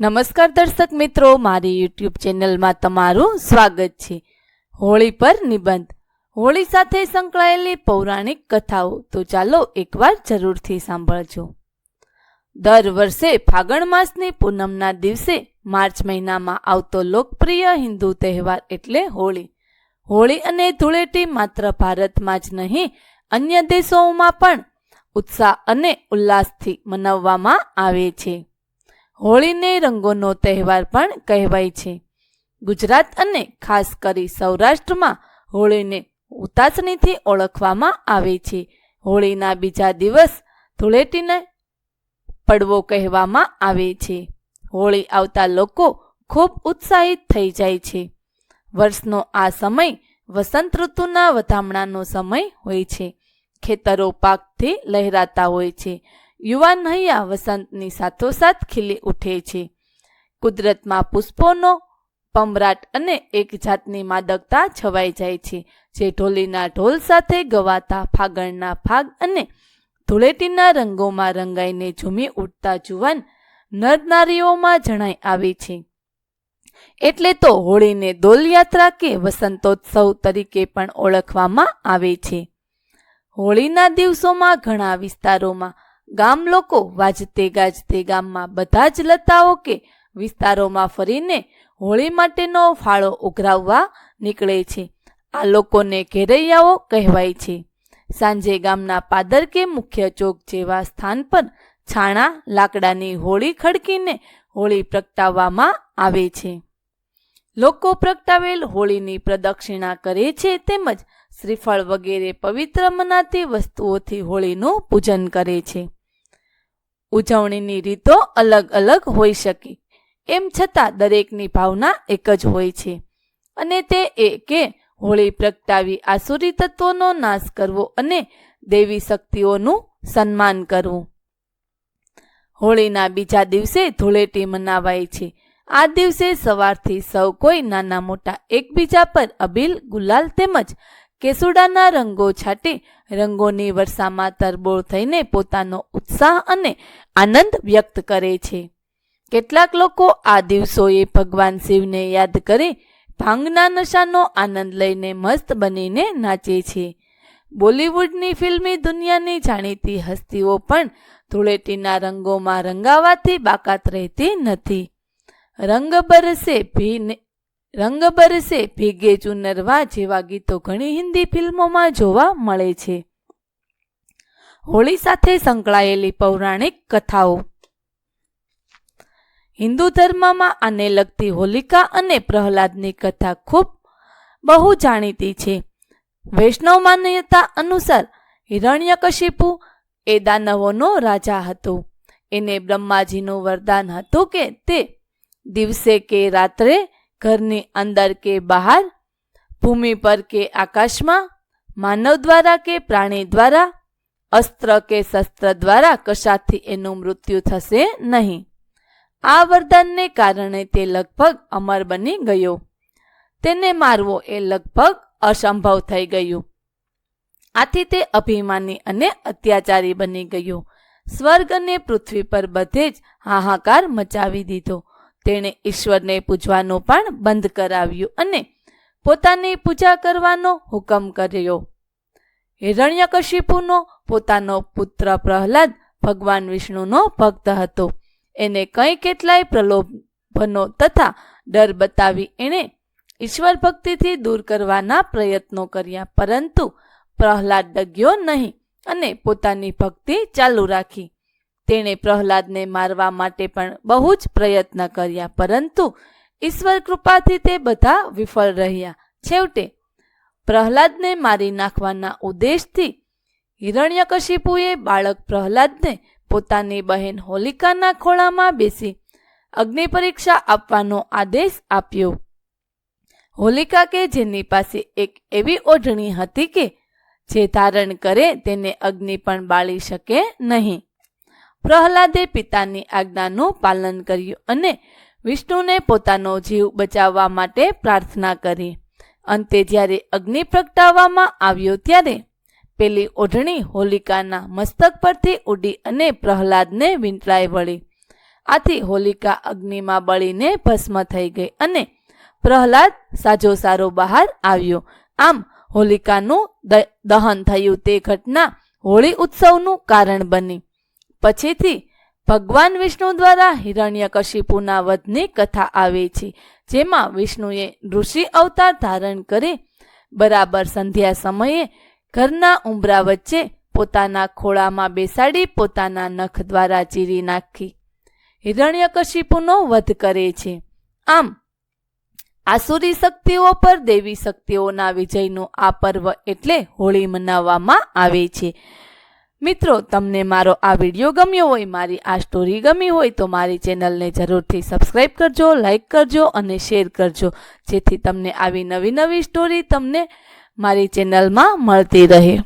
નમસ્કાર દર્શક મિત્રો, મારી યુટ્યુબ ચેનલમાં તમારું સ્વાગત છે. હોળી પર નિબંધ. હોળી સાથે સંકળાયેલી પૌરાણિક કથાઓ. તો ચાલો એકવાર જરૂરથી સાંભળજો. દર વર્ષે ફાગણ માસની પૂનમના દિવસે માર્ચ મહિનામાં આવતો લોકપ્રિય હિન્દુ તહેવાર એટલે હોળી. હોળી અને ધૂળેટી માત્ર ભારતમાં જ નહીં, અન્ય દેશોમાં પણ ઉત્સાહ અને ઉલ્લાસથી મનાવવામાં આવે છે. હોળીને રંગોનો તહેવાર પણ કહેવાય છે. ગુજરાત અને ખાસ કરી સૌરાષ્ટ્રમાં હોળીને ઉતાસણીથી ઓળખવામાં આવે છે. હોળીના બીજા દિવસ ધૂળેટીને પડવો કહેવામાં આવે છે. હોળી આવતા લોકો ખૂબ ઉત્સાહિત થઈ જાય છે. વર્ષનો આ સમય વસંત ઋતુના વધામણાનો સમય હોય છે. ખેતરો પાકથી લહેરાતા હોય છે. યુવાન હૈયા વસંતની સાથોસાથ ખીલી ઉઠે છે. કુદરતમાં પુષ્પોનો પમરાટ અને એક જાતની માદકતા છવાઈ જાય છે, જે ઢોલીના ઢોલ સાથે ગવાતા ફાગણના ફાગ અને ધૂળેટીના રંગોમાં રંગાઈને ઝૂમી ઉઠતા જુવાન નર નારીઓમાં જણાઈ આવે છે. એટલે તો હોળીને દોલયાત્રા કે વસંતોત્સવ તરીકે પણ ઓળખવામાં આવે છે. હોળીના દિવસોમાં ઘણા વિસ્તારોમાં ગામ લોકો વાજતે ગાજતે ગામમાં બધા જ લતાઓ કે વિસ્તારોમાં ફરીને હોળી માટેનો ફાળો ઉઘરાવવા નીકળે છે. આ લોકોને ઘેરૈયાઓ કહેવાય છે. સાંજે ગામના પાદર કે મુખ્ય ચોક જેવા સ્થાન પર છાણા, લાકડાની હોળી ખડકીને હોળી પ્રગટાવવામાં આવે છે. લોકો પ્રગટાવેલ હોળીની પ્રદક્ષિણા કરે છે તેમજ શ્રીફળ વગેરે પવિત્ર મનાતી વસ્તુઓથી હોળીનું પૂજન કરે છે. ઉજવણીની રીતો અલગ અલગ હોઈ શકે. એમ છતાં દરેકની ભાવના એક જ હોય છે. અને તે એ કે હોળી પ્રગટાવી આસુરી તત્વોનો નાશ કરવો અને દેવી શક્તિઓનું સન્માન કરવું. હોળીના બીજા દિવસે ધૂળેટી મનાવાય છે. આ દિવસે સવારથી સૌ કોઈ નાના મોટા એકબીજા પર અબીલ ગુલાલ તેમજ કેસુડાના રંગો છાંટી, રંગોની વર્ષામાં તરબોળ થઈને પોતાનો ઉત્સાહ અને આનંદ વ્યક્ત કરે છે. કેટલાક લોકો આ દિવસોએ ભગવાન શિવને યાદ કરી ભાંગના નશાનો આનંદ લઈને મસ્ત બનીને નાચે છે. બોલિવૂડની ફિલ્મી દુનિયાની જાણીતી હસ્તીઓ પણ ધૂળેટીના રંગોમાં રંગાવાથી બાકાત રહેતી નથી. રંગ બરસે ભીને રંગ બરસે ભીગે ચુનરવા જેવા ગીતો ઘણી હિન્દી ફિલ્મોમાં જોવા મળે છે. હોળી સાથે સંકળાયેલી પૌરાણિક કથાઓ. હિન્દુ ધર્મમાં આને લગતી હોલિકા અને પ્રહલાદની કથા ખૂબ બહુ જાણીતી છે. વૈષ્ણવ માન્યતા અનુસાર હિરણ્યકશિપુ એ દાનવોનો રાજા હતો. એને બ્રહ્માજીનું વરદાન હતું કે તે દિવસે કે રાત્રે ઘરની અંદર કે બહાર, ભૂમિ પર કે આકાશમાં, માનવ દ્વારા કે પ્રાણી દ્વારા, અસ્ત્ર કે શસ્ત્ર દ્વારા કશાથી એનું મૃત્યુ થશે નહીં. આ વરદાનને કારણે તે લગભગ અમર બની ગયો. તેને મારવો એ લગભગ અસંભવ થઈ ગયું. આથી તે અભિમાની અને અત્યાચારી બની ગયો. સ્વર્ગ અને પૃથ્વી પર બધે જ હાહાકાર મચાવી દીધો. તેણે ઈશ્વરને પૂજવાનું પણ બંધ કરાવ્યું અને પોતાની પૂજા કરવાનો હુકમ કર્યો. હિરણ્યકશિપુનો પોતાનો પુત્ર પ્રહલાદ ભગવાન વિષ્ણુનો ભક્ત હતો. એને કંઈ કેટલાય પ્રલોભનો તથા ડર બતાવી એણે ઈશ્વર ભક્તિથી દૂર કરવાના પ્રયત્નો કર્યા, પરંતુ પ્રહલાદ ડગ્યો નહીં અને પોતાની ભક્તિ ચાલુ રાખી. તેણે પ્રહલાદને મારવા માટે પણ બહુ જ પ્રયત્ન કર્યા, પરંતુ ઈશ્વર કૃપાથી તે બધા વિફળ રહ્યા. છેવટે પ્રહલાદને મારી નાખવાના ઉદ્દેશથી હિરણ્યકશિપુએ બાળક પ્રહલાદને પોતાની બહેન હોલિકાના ખોળામાં બેસી અગ્નિ પરીક્ષા આપવાનો આદેશ આપ્યો. હોલિકા કે જેની પાસે એક એવી ઓઢણી હતી કે જે ધારણ કરે તેને અગ્નિ પણ બાળી શકે નહીં. પ્રહલાદે પિતાની આજ્ઞાનું પાલન કર્યું અને વિષ્ણુને પોતાનો જીવ બચાવવા માટે પ્રાર્થના કરી. અંતે જ્યારે અગ્નિ પ્રગટાવવામાં આવ્યો ત્યારે પેલી ઓઢણી હોલિકાના મસ્તક પરથી ઉડી અને પ્રહલાદને વીંટળાઈ વળી. આથી હોલિકા અગ્નિમાં બળીને ભસ્મ થઈ ગઈ અને પ્રહલાદ સાજો સારો બહાર આવ્યો. આમ હોલિકાનું દહન થયું તે ઘટના હોળી ઉત્સવનું કારણ બની. પછીથી ભગવાન વિષ્ણુ દ્વારા હિરણ્યકશિપુના વધની કથા આવે છે, જેમાં વિષ્ણુએ ઋષિ અવતાર ધારણ કરી બરાબર સંધ્યા સમયે ઘરના ઉંબરા વચ્ચે પોતાના ખોળામાં બેસાડી પોતાના નખ દ્વારા ચીરી નાખી. હિરણ્યકશિપુનો વધ કરે છે. આમ, આસુરી શક્તિઓ પર દેવી શક્તિઓના વિજયનું આ પર્વ એટલે હોળી મનાવવામાં આવે છે. મિત્રો, તમને મારો આ વીડિયો ગમ્યો હોય, મારી આ સ્ટોરી ગમી હોય, તો મારી ચેનલને જરૂરથી સબસ્ક્રાઈબ કરજો લાઇક કરજો અને શેર કરજો, જેથી તમને આવી નવી નવી સ્ટોરી તમને મારી ચેનલમાં મળતી રહે.